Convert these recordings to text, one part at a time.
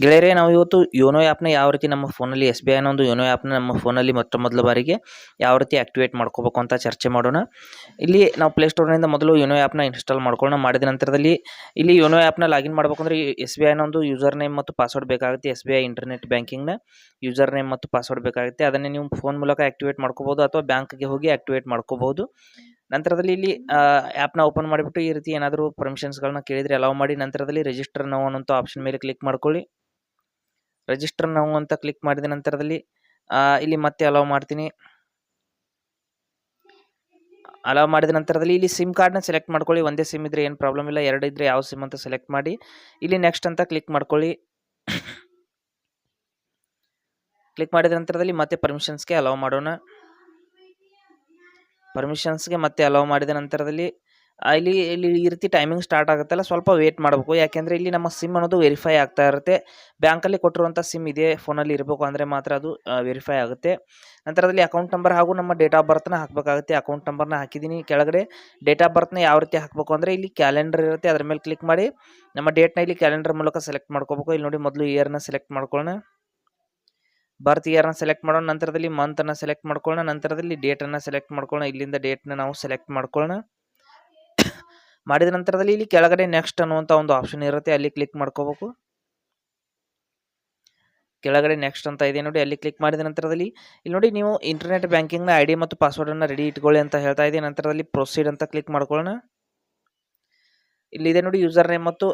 ಗೆಳೆಯರೇ, ನಾವು ಇವತ್ತು ಯೋನೋ ಆ್ಯಪ್ನ ಯಾವ ರೀತಿ ನಮ್ಮ ಫೋನಲ್ಲಿ ಎಸ್ ಬಿ ಐನ ಒಂದು ಯೋನೋ ಆ್ಯಪ್ನ ನಮ್ಮ ಫೋನಲ್ಲಿ ಮೊತ್ತ ಮೊದಲ ಬಾರಿಗೆ ಯಾವ ರೀತಿ ಆ್ಯಕ್ಟಿವೇಟ್ ಮಾಡ್ಕೋಬೇಕು ಅಂತ ಚರ್ಚೆ ಮಾಡೋಣ. ಇಲ್ಲಿ ನಾವು ಪ್ಲೇಸ್ಟೋರ್ನಿಂದ ಮೊದಲು ಯೋನೋ ಆ್ಯಪ್ನ ಇನ್ಸ್ಟಾಲ್ ಮಾಡ್ಕೊಳ್ಳೋಣ. ಮಾಡಿದ ನಂತರದಲ್ಲಿ ಇಲ್ಲಿ ಯೋನೋ ಆ್ಯಪ್ನ ಲಾಗಿನ್ ಮಾಡ್ಬೇಕಂದ್ರೆ ಎಸ್ ಬಿ ಐನ ಒಂದು ಯೂಸರ್ ನೇಮ್ ಮತ್ತು ಪಾಸ್ವರ್ಡ್ ಬೇಕಾಗುತ್ತೆ. ಎಸ್ ಬಿ ಐ ಇಂಟರ್ನೆಟ್ ಬ್ಯಾಂಕಿಂಗ್ನ ಯೂಸರ್ ನೇಮ್ ಮತ್ತು ಪಾಸ್ವರ್ಡ್ ಬೇಕಾಗುತ್ತೆ. ಅದನ್ನೇ ನೀವು ಫೋನ್ ಮೂಲಕ ಆ್ಯಕ್ಟಿವೇಟ್ ಮಾಡ್ಕೋಬೋದು ಅಥವಾ ಬ್ಯಾಂಕ್ಗೆ ಹೋಗಿ ಆ್ಯಕ್ಟಿವೇಟ್ ಮಾಡ್ಕೋಬೋದು ನಂತರದಲ್ಲಿ ಇಲ್ಲಿ ಆ್ಯಪ್ನ ಓಪನ್ ಮಾಡಿಬಿಟ್ಟು ಈ ರೀತಿ ಏನಾದರೂ ಪರ್ಮಿಷನ್ಸ್ಗಳನ್ನ ಕೇಳಿದರೆ ಅಲೌ ಮಾಡಿ. ನಂತರದಲ್ಲಿ ರಿಜಿಸ್ಟರ್ ನಾವು ಅನ್ನೋಂಥ ಆಪ್ಷನ್ ಮೇಲೆ ಕ್ಲಿಕ್ ಮಾಡ್ಕೊಳ್ಳಿ. ರಿಜಿಸ್ಟರ್ ನಾವು ಅಂತ ಕ್ಲಿಕ್ ಮಾಡಿದ ನಂತರದಲ್ಲಿ ಇಲ್ಲಿ ಮತ್ತೆ ಅಲೌ ಮಾಡ್ತೀನಿ. ಅಲೌ ಮಾಡಿದ ನಂತರದಲ್ಲಿ ಇಲ್ಲಿ ಸಿಮ್ ಕಾರ್ಡ್ನ ಸೆಲೆಕ್ಟ್ ಮಾಡ್ಕೊಳ್ಳಿ. ಒಂದೇ ಸಿಮ್ ಇದ್ರೆ ಏನು ಪ್ರಾಬ್ಲಮ್ ಇಲ್ಲ. ಎರಡು ಇದ್ರೆ ಯಾವ ಸಿಮ್ ಅಂತ ಸೆಲೆಕ್ಟ್ ಮಾಡಿ. ಇಲ್ಲಿ ನೆಕ್ಸ್ಟ್ ಅಂತ ಕ್ಲಿಕ್ ಮಾಡ್ಕೊಳ್ಳಿ. ಕ್ಲಿಕ್ ಮಾಡಿದ ನಂತರದಲ್ಲಿ ಮತ್ತೆ ಪರ್ಮಿಷನ್ಸ್ಗೆ ಅಲೌ ಮಾಡೋಣ. ಪರ್ಮಿಷನ್ಸ್ಗೆ ಮತ್ತೆ ಅಲೌ ಮಾಡಿದ ನಂತರದಲ್ಲಿ ಇಲ್ಲಿ ಇಲ್ಲಿ ಈ ರೀತಿ ಟೈಮಿಂಗ್ ಸ್ಟಾರ್ಟ್ ಆಗುತ್ತಲ್ಲ, ಸ್ವಲ್ಪ ವೇಟ್ ಮಾಡಬೇಕು. ಯಾಕೆಂದರೆ ಇಲ್ಲಿ ನಮ್ಮ ಸಿಮ್ ಅನ್ನೋದು ವೆರಿಫೈ ಆಗ್ತಾ ಇರುತ್ತೆ. ಬ್ಯಾಂಕಲ್ಲಿ ಕೊಟ್ಟಿರುವಂಥ ಸಿಮ್ ಇದೇ ಫೋನಲ್ಲಿ ಇರಬೇಕು ಅಂದರೆ ಮಾತ್ರ ಅದು ವೆರಿಫೈ ಆಗುತ್ತೆ. ನಂತರದಲ್ಲಿ ಅಕೌಂಟ್ ನಂಬರ್ ಹಾಗೂ ನಮ್ಮ ಡೇಟ್ ಆಫ್ ಬರ್ತ್ನ ಹಾಕಬೇಕಾಗುತ್ತೆ. ಅಕೌಂಟ್ ನಂಬರ್ನ ಹಾಕಿದ್ದೀನಿ. ಕೆಳಗಡೆ ಡೇಟ್ ಆಫ್ ಬರ್ತ್ನ ಯಾವ ರೀತಿ ಹಾಕಬೇಕು ಅಂದರೆ ಇಲ್ಲಿ ಕ್ಯಾಲೆಂಡರ್ ಇರುತ್ತೆ. ಅದ್ರ ಮೇಲೆ ಕ್ಲಿಕ್ ಮಾಡಿ ನಮ್ಮ ಡೇಟ್ನ ಇಲ್ಲಿ ಕ್ಯಾಲೆಂಡರ್ ಮೂಲಕ ಸೆಲೆಕ್ಟ್ ಮಾಡ್ಕೋಬೇಕು. ಇಲ್ಲಿ ನೋಡಿ ಮೊದಲು ಇಯರ್ನ ಸೆಲೆಕ್ಟ್ ಮಾಡ್ಕೊಳ್ಳೋಣ. ಬರ್ತ್ ಇಯರ್ನ ಸೆಲೆಕ್ಟ್ ಮಾಡೋಣ. ನಂತರದಲ್ಲಿ ಮಂತನ್ನು ಸೆಲೆಕ್ಟ್ ಮಾಡ್ಕೊಳ್ಳೋಣ. ನಂತರದಲ್ಲಿ ಡೇಟನ್ನು ಸೆಲೆಕ್ಟ್ ಮಾಡ್ಕೊಳ್ಳೋಣ. ಇಲ್ಲಿಂದ ಡೇಟ್ನ ನಾವು ಸೆಲೆಕ್ಟ್ ಮಾಡ್ಕೊಳ್ಳೋಣ. ಮಾಡಿದ ನಂತರದಲ್ಲಿ ಇಲ್ಲಿ ಕೆಳಗಡೆ ನೆಕ್ಸ್ಟ್ ಅನ್ನುವಂಥ ಒಂದು ಆಪ್ಷನ್ ಇರುತ್ತೆ. ಅಲ್ಲಿ ಕ್ಲಿಕ್ ಮಾಡ್ಕೋಬೇಕು. ಕೆಳಗಡೆ ನೆಕ್ಸ್ಟ್ ಅಂತ ಇದೆ ನೋಡಿ. ಅಲ್ಲಿ ಕ್ಲಿಕ್ ಮಾಡಿದ ನಂತರದಲ್ಲಿ ಇಲ್ಲಿ ನೋಡಿ ನೀವು ಇಂಟರ್ನೆಟ್ ಬ್ಯಾಂಕಿಂಗ್ನ ಐ ಡಿ ಮತ್ತು ಪಾಸ್ವರ್ಡನ್ನು ರೆಡಿ ಇಟ್ಕೊಳ್ಳಿ ಅಂತ ಹೇಳ್ತಾ ಇದೆ. ನಂತರದಲ್ಲಿ ಪ್ರೊಸೀಡ್ ಅಂತ ಕ್ಲಿಕ್ ಮಾಡ್ಕೊಳ್ಳೋಣ. ಇಲ್ಲಿದೆ ನೋಡಿ ಯೂಸರ್ ನೇಮ್ ಮತ್ತು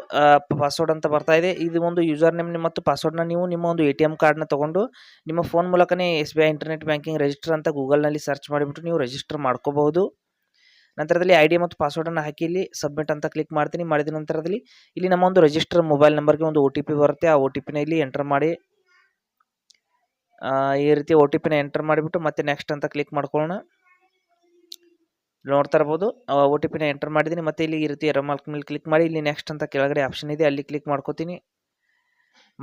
ಪಾಸ್ವರ್ಡ್ ಅಂತ ಬರ್ತಾ ಇದೆ. ಇದು ಒಂದು ಯೂಸರ್ ನೇಮ್ ಮತ್ತು ಪಾಸ್ವರ್ಡ್ನ ನೀವು ನಿಮ್ಮ ಒಂದು ಎ ಟಿ ಎಂ ಕಾರ್ಡ್ನ ತೊಗೊಂಡು ನಿಮ್ಮ ಫೋನ್ ಮೂಲಕನೇ S B I internet banking register ಅಂತ ಗೂಗಲ್ನಲ್ಲಿ ಸರ್ಚ್ ಮಾಡಿಬಿಟ್ಟು ನೀವು ರಿಜಿಸ್ಟರ್ ಮಾಡ್ಕೋಬಹುದು. ನಂತರದಲ್ಲಿ ಐ ಡಿ ಮತ್ತು ಪಾಸ್ವರ್ಡನ್ನು ಹಾಕಿ ಇಲ್ಲಿ ಸಬ್ಮಿಟ್ ಅಂತ ಕ್ಲಿಕ್ ಮಾಡ್ತೀನಿ. ಮಾಡಿದ ನಂತರದಲ್ಲಿ ಇಲ್ಲಿ ನಮ್ಮ ಒಂದು ರಿಜಿಸ್ಟರ್ ಮೊಬೈಲ್ ನಂಬರ್ಗೆ ಒಂದು ಒ ಟಿ ಪಿ ಬರುತ್ತೆ. ಆ ಒ ಟಿ ಪಿನ ಇಲ್ಲಿ ಎಂಟರ್ ಮಾಡಿ ಈ ರೀತಿ ಒ ಟಿ ಪಿನ ಎಂಟರ್ ಮಾಡಿಬಿಟ್ಟು ಮತ್ತೆ ನೆಕ್ಸ್ಟ್ ಅಂತ ಕ್ಲಿಕ್ ಮಾಡ್ಕೊಳ್ಳೋಣ. ನೋಡ್ತಾ ಇರ್ಬೋದು. ಒ ಟಿ ಪಿನ ಎಂಟರ್ ಮಾಡಿದ್ದೀನಿ. ಮತ್ತೆ ಇಲ್ಲಿ ಈ ರೀತಿ ಎರಡು ಮೇಲೆ ಕ್ಲಿಕ್ ಮಾಡಿ, ಇಲ್ಲಿ ನೆಕ್ಸ್ಟ್ ಅಂತ ಕೆಳಗಡೆ ಆಪ್ಷನ್ ಇದೆ. ಅಲ್ಲಿ ಕ್ಲಿಕ್ ಮಾಡ್ಕೋತೀನಿ.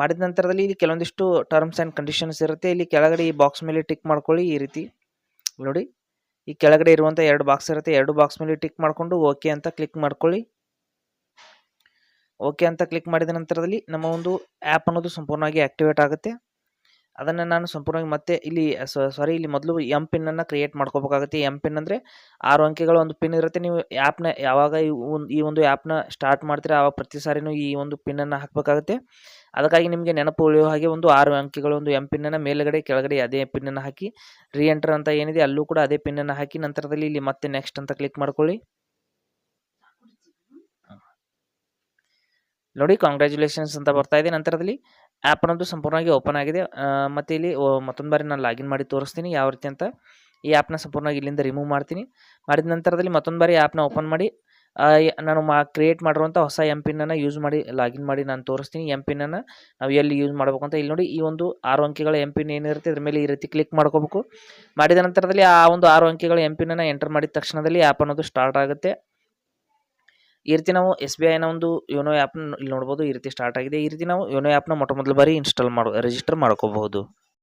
ಮಾಡಿದ ನಂತರದಲ್ಲಿ ಇಲ್ಲಿ ಕೆಲವೊಂದಿಷ್ಟು ಟರ್ಮ್ಸ್ ಆ್ಯಂಡ್ ಕಂಡೀಷನ್ಸ್ ಇರುತ್ತೆ. ಇಲ್ಲಿ ಕೆಳಗಡೆ ಈ ಬಾಕ್ಸ್ ಮೇಲೆ ಟಿಕ್ ಮಾಡ್ಕೊಳ್ಳಿ ಈ ರೀತಿ. ನೋಡಿ. ಈ ಕೆಳಗಡೆ ಇರುವಂಥ ಎರಡು ಬಾಕ್ಸ್ ಇರುತ್ತೆ. ಎರಡು ಬಾಕ್ಸ್ ಮೇಲೆ ಟಿಕ್ ಮಾಡಿಕೊಂಡು ಓಕೆ ಅಂತ ಕ್ಲಿಕ್ ಮಾಡ್ಕೊಳ್ಳಿ. ಓಕೆ ಅಂತ ಕ್ಲಿಕ್ ಮಾಡಿದ ನಂತರದಲ್ಲಿ ನಮ್ಮ ಒಂದು ಆ್ಯಪ್ ಅನ್ನೋದು ಸಂಪೂರ್ಣವಾಗಿ ಆ್ಯಕ್ಟಿವೇಟ್ ಆಗುತ್ತೆ. ಅದನ್ನು ನಾನು ಸಂಪೂರ್ಣವಾಗಿ ಮತ್ತೆ ಇಲ್ಲಿ ಸಾರಿ ಇಲ್ಲಿ ಮೊದಲು ಎಂ ಪಿನ್ನನ್ನು ಕ್ರಿಯೇಟ್ ಮಾಡ್ಕೋಬೇಕಾಗುತ್ತೆ. ಎಂ ಪಿನ್ ಅಂದರೆ ಆರು ಅಂಕೆಗಳ ಒಂದು ಪಿನ್ ಇರುತ್ತೆ. ನೀವು ಆ್ಯಪ್ನ ಯಾವಾಗ ಈ ಒಂದು ಈ ಒಂದು ಆ್ಯಪ್ನ ಸ್ಟಾರ್ಟ್ ಮಾಡ್ತೀರಾ ಆವಾಗ ಪ್ರತಿ ಸಾರಿನೂ ಈ ಒಂದು ಪಿನ್ನನ್ನು ಹಾಕಬೇಕಾಗುತ್ತೆ. ಅದಕ್ಕಾಗಿ ನಿಮಗೆ ನೆನಪು ಉಳಿಯೋ ಹಾಗೆ ಒಂದು ಆರು ಅಂಕೆಗಳ, ಒಂದು ಎಂ ಪಿನ್ನನ್ನು ಮೇಲ್ಗಡೆ, ಕೆಳಗಡೆ ಅದೇ ಪಿನ್ನನ್ನು ಹಾಕಿ ರೀ ಎಂಟರ್ ಅಂತ ಏನಿದೆ ಅಲ್ಲೂ ಕೂಡ ಅದೇ ಪಿನ್ನನ್ನು ಹಾಕಿ, ನಂತರದಲ್ಲಿ ಇಲ್ಲಿ ಮತ್ತೆ ನೆಕ್ಸ್ಟ್ ಅಂತ ಕ್ಲಿಕ್ ಮಾಡ್ಕೊಳ್ಳಿ. ನೋಡಿ ಕಾಂಗ್ರ್ಯಾಚುಲೇಷನ್ಸ್ ಅಂತ ಬರ್ತಾ ಇದೆ. ನಂತರದಲ್ಲಿ ಆ್ಯಪ್ ಅನ್ನೋದು ಸಂಪೂರ್ಣವಾಗಿ ಓಪನ್ ಆಗಿದೆ. ಮತ್ತು ಇಲ್ಲಿ ಮತ್ತೊಂದು ಬಾರಿ ನಾನು ಲಾಗಿನ್ ಮಾಡಿ ತೋರಿಸ್ತೀನಿ ಯಾವ ರೀತಿ ಅಂತ. ಈ ಆ್ಯಪ್ನ ಸಂಪೂರ್ಣವಾಗಿ ಇಲ್ಲಿಂದ ರಿಮೂವ್ ಮಾಡ್ತೀನಿ. ಮಾಡಿದ ನಂತರದಲ್ಲಿ ಮತ್ತೊಂದು ಬಾರಿ ಆ್ಯಪ್ನ ಓಪನ್ ಮಾಡಿ ನಾನು ಮಾ ಕ್ರಿಯೇಟ್ ಮಾಡಿರುವಂಥ ಹೊಸ ಎಂ ಪಿನ್ನನ್ನು ಯೂಸ್ ಮಾಡಿ ಲಾಗಿನ್ ಮಾಡಿ ನಾನು ತೋರಿಸ್ತೀನಿ. ಎಂ ಪಿನ್ನನ್ನು ನಾವು ಎಲ್ಲಿ ಯೂಸ್ ಮಾಡಬೇಕು ಅಂತ ಇಲ್ಲಿ ನೋಡಿ, ಈ ಒಂದು ಆರು ಅಂಕೆಗಳ ಎಂ ಪಿನ್ ಏನಿರುತ್ತೆ ಅದ್ರ ಮೇಲೆ ಈ ರೀತಿ ಕ್ಲಿಕ್ ಮಾಡ್ಕೋಬೇಕು. ಮಾಡಿದ ನಂತರದಲ್ಲಿ ಆ ಒಂದು ಆರು ಅಂಕಿಗಳ ಎಂ ಪಿನ್ನನ್ನು ಎಂಟರ್ ಮಾಡಿದ ತಕ್ಷಣದಲ್ಲಿ ಆ್ಯಪ್ ಅನ್ನೋದು ಸ್ಟಾರ್ಟ್ ಆಗುತ್ತೆ. ಈ ರೀತಿ ನಾವು ಎಸ್ ಬಿ ಐನ ಒಂದು ಯೋನೋ ಆ್ಯಪ್ನ ಇಲ್ಲಿ ನೋಡ್ಬೋದು, ಈ ರೀತಿ ಸ್ಟಾರ್ಟ್ ಆಗಿದೆ. ಈ ರೀತಿ ನಾವು ಯೋನೋ ಆ್ಯಪ್ನ ಮೊಟ್ಟ ಮೊದಲ ಬಾರಿ ಇನ್ಸ್ಟಾಲ್ ಮಾಡೋ ರಿಜಿಸ್ಟರ್ ಮಾಡ್ಕೋಬಹುದು.